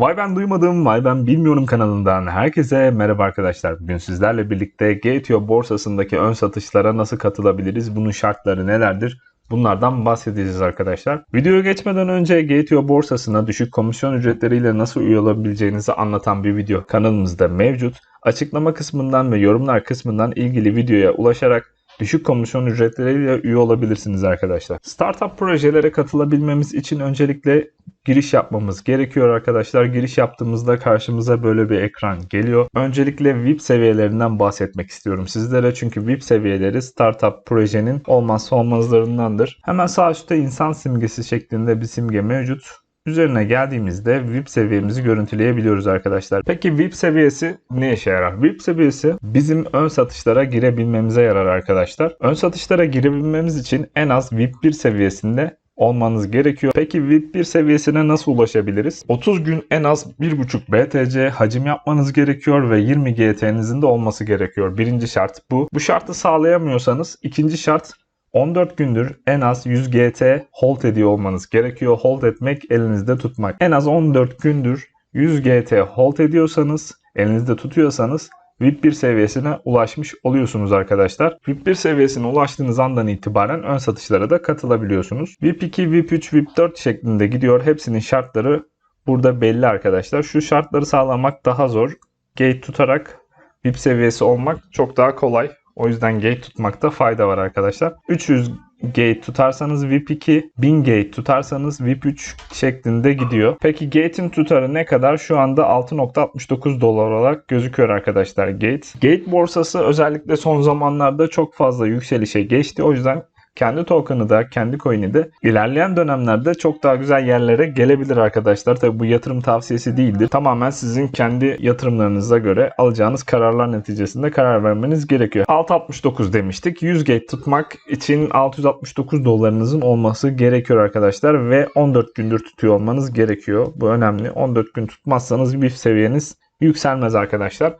Vay ben duymadım, vay ben bilmiyorum kanalından herkese merhaba arkadaşlar. Bugün sizlerle birlikte Gateo borsasındaki ön satışlara nasıl katılabiliriz? Bunun şartları nelerdir? Bunlardan bahsedeceğiz arkadaşlar. Videoya geçmeden önce Gateo borsasına düşük komisyon ücretleriyle nasıl üye olabileceğinizi anlatan bir video kanalımızda mevcut. Açıklama kısmından ve yorumlar kısmından ilgili videoya ulaşarak düşük komisyon ücretleriyle üye olabilirsiniz arkadaşlar. Startup projelere katılabilmemiz için öncelikle giriş yapmamız gerekiyor arkadaşlar. Giriş yaptığımızda karşımıza böyle bir ekran geliyor. Öncelikle VIP seviyelerinden bahsetmek istiyorum sizlere. Çünkü VIP seviyeleri startup projenin olmazsa olmazlarındandır. Hemen sağ üstte insan simgesi şeklinde bir simge mevcut. Üzerine geldiğimizde VIP seviyemizi görüntüleyebiliyoruz arkadaşlar. Peki VIP seviyesi ne işe yarar? VIP seviyesi bizim ön satışlara girebilmemize yarar arkadaşlar. Ön satışlara girebilmemiz için en az VIP 1 seviyesinde olmanız gerekiyor. Peki VIP 1 seviyesine nasıl ulaşabiliriz? 30 gün en az 1.5 BTC hacim yapmanız gerekiyor ve 20 GT'nizin de olması gerekiyor. Birinci şart bu. Bu şartı sağlayamıyorsanız ikinci şart 14 gündür en az 100 GT hold ediyor olmanız gerekiyor. Hold etmek elinizde tutmak. En az 14 gündür 100 GT hold ediyorsanız, elinizde tutuyorsanız VIP 1 seviyesine ulaşmış oluyorsunuz arkadaşlar. VIP 1 seviyesine ulaştığınız andan itibaren ön satışlara da katılabiliyorsunuz. VIP 2, VIP 3, VIP 4 şeklinde gidiyor. Hepsinin şartları burada belli arkadaşlar. Şu şartları sağlamak daha zor. Gate tutarak VIP seviyesi olmak çok daha kolay. O yüzden gate tutmakta fayda var arkadaşlar. 300 gate tutarsanız VIP 2, 1000 gate tutarsanız VIP 3 şeklinde gidiyor. Peki gate'in tutarı ne kadar? Şu anda 6.69 dolar olarak gözüküyor arkadaşlar gate. Gate borsası özellikle son zamanlarda çok fazla yükselişe geçti. O yüzden kendi token'ı da kendi coin'i de ilerleyen dönemlerde çok daha güzel yerlere gelebilir arkadaşlar. Tabi bu yatırım tavsiyesi değildir. Tamamen sizin kendi yatırımlarınıza göre alacağınız kararlar neticesinde karar vermeniz gerekiyor. 6.69 demiştik. 100 gate tutmak için 669 dolarınızın olması gerekiyor arkadaşlar ve 14 gündür tutuyor olmanız gerekiyor. Bu önemli. 14 gün tutmazsanız bir seviyeniz yükselmez arkadaşlar.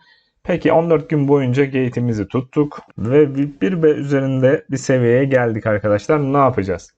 Peki 14 gün boyunca gate'imizi tuttuk ve VIP1 ve üzerinde bir seviyeye geldik arkadaşlar. Ne yapacağız?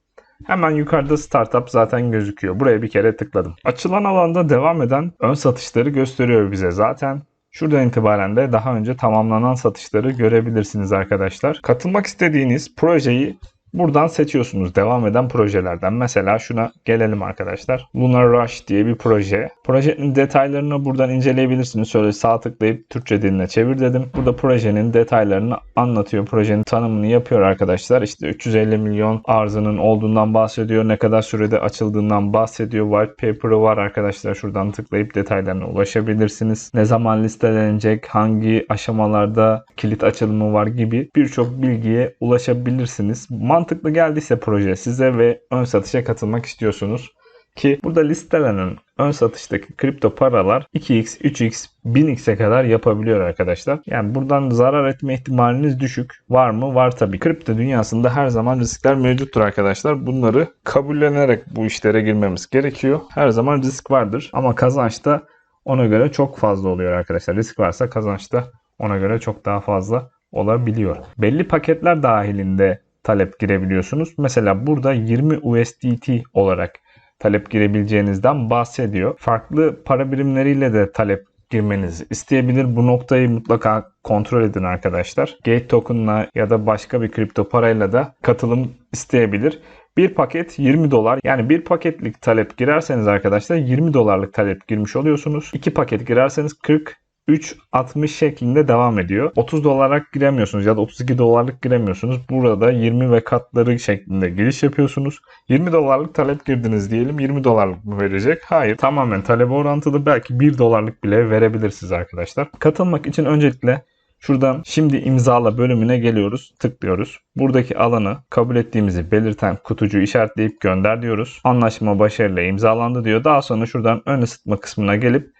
Hemen yukarıda startup zaten gözüküyor. Buraya bir kere tıkladım. Açılan alanda devam eden ön satışları gösteriyor bize zaten. Şuradan itibaren de daha önce tamamlanan satışları görebilirsiniz arkadaşlar. Katılmak istediğiniz projeyi Buradan seçiyorsunuz devam eden projelerden. Mesela şuna gelelim arkadaşlar. Lunar Rush diye bir proje. Projenin detaylarını buradan inceleyebilirsiniz. Şöyle sağ tıklayıp Türkçe diline çevir dedim. Burada projenin detaylarını anlatıyor. Projenin tanımını yapıyor arkadaşlar. İşte 350 milyon arzının olduğundan bahsediyor. Ne kadar sürede açıldığından bahsediyor. White paper'ı var arkadaşlar. Şuradan tıklayıp detaylarına ulaşabilirsiniz. Ne zaman listelenecek, hangi aşamalarda kilit açılımı var gibi birçok bilgiye ulaşabilirsiniz. Man mantıklı geldiyse proje size ve ön satışa katılmak istiyorsunuz ki burada listelenen ön satıştaki kripto paralar 2x, 3x, 1000x'e kadar yapabiliyor arkadaşlar. Yani buradan zarar etme ihtimaliniz düşük. Var mı? Var tabii. Kripto dünyasında her zaman riskler mevcuttur arkadaşlar. Bunları kabullenerek bu işlere girmemiz gerekiyor. Her zaman risk vardır ama kazanç da ona göre çok fazla oluyor arkadaşlar. Risk varsa kazanç da ona göre çok daha fazla olabiliyor. Belli paketler dahilinde talep girebiliyorsunuz. Mesela burada 20 USDT olarak talep girebileceğinizden bahsediyor. Farklı para birimleriyle de talep girmenizi isteyebilir. Bu noktayı mutlaka kontrol edin arkadaşlar. Gate token'la ya da başka bir kripto parayla da katılım isteyebilir. Bir paket 20 dolar. Yani bir paketlik talep girerseniz arkadaşlar 20 dolarlık talep girmiş oluyorsunuz. İki paket girerseniz 40 3.60 şeklinde devam ediyor. 30 dolarlık giremiyorsunuz ya da 32 dolarlık giremiyorsunuz. Burada 20 ve katları şeklinde giriş yapıyorsunuz. 20 dolarlık talep girdiniz diyelim. 20 dolarlık mı verecek? Hayır. Tamamen talebe orantılı belki 1 dolarlık bile verebilirsiniz arkadaşlar. Katılmak için öncelikle Şuradan şimdi imzala bölümüne geliyoruz. Tıklıyoruz. Buradaki alanı kabul ettiğimizi belirten kutucuğu işaretleyip gönder diyoruz. Anlaşma başarıyla imzalandı diyor. Daha sonra şuradan ön ısıtma kısmına gelip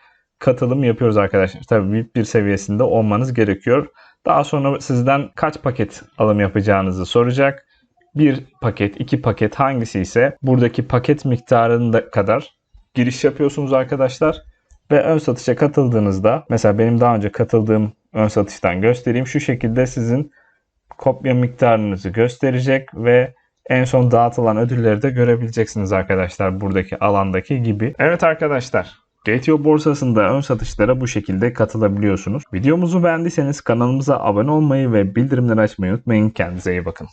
katılım yapıyoruz arkadaşlar. Tabii VIP bir seviyesinde olmanız gerekiyor. Daha sonra sizden kaç paket alım yapacağınızı soracak. Bir paket, iki paket hangisi ise buradaki paket miktarında kadar giriş yapıyorsunuz arkadaşlar. Ve ön satışa katıldığınızda mesela benim daha önce katıldığım ön satıştan göstereyim. Şu şekilde sizin kopya miktarınızı gösterecek ve en son dağıtılan ödülleri de görebileceksiniz arkadaşlar buradaki alandaki gibi. Evet arkadaşlar GTO borsasında ön satışlara bu şekilde katılabiliyorsunuz. Videomuzu beğendiyseniz kanalımıza abone olmayı ve bildirimleri açmayı unutmayın. Kendinize iyi bakın.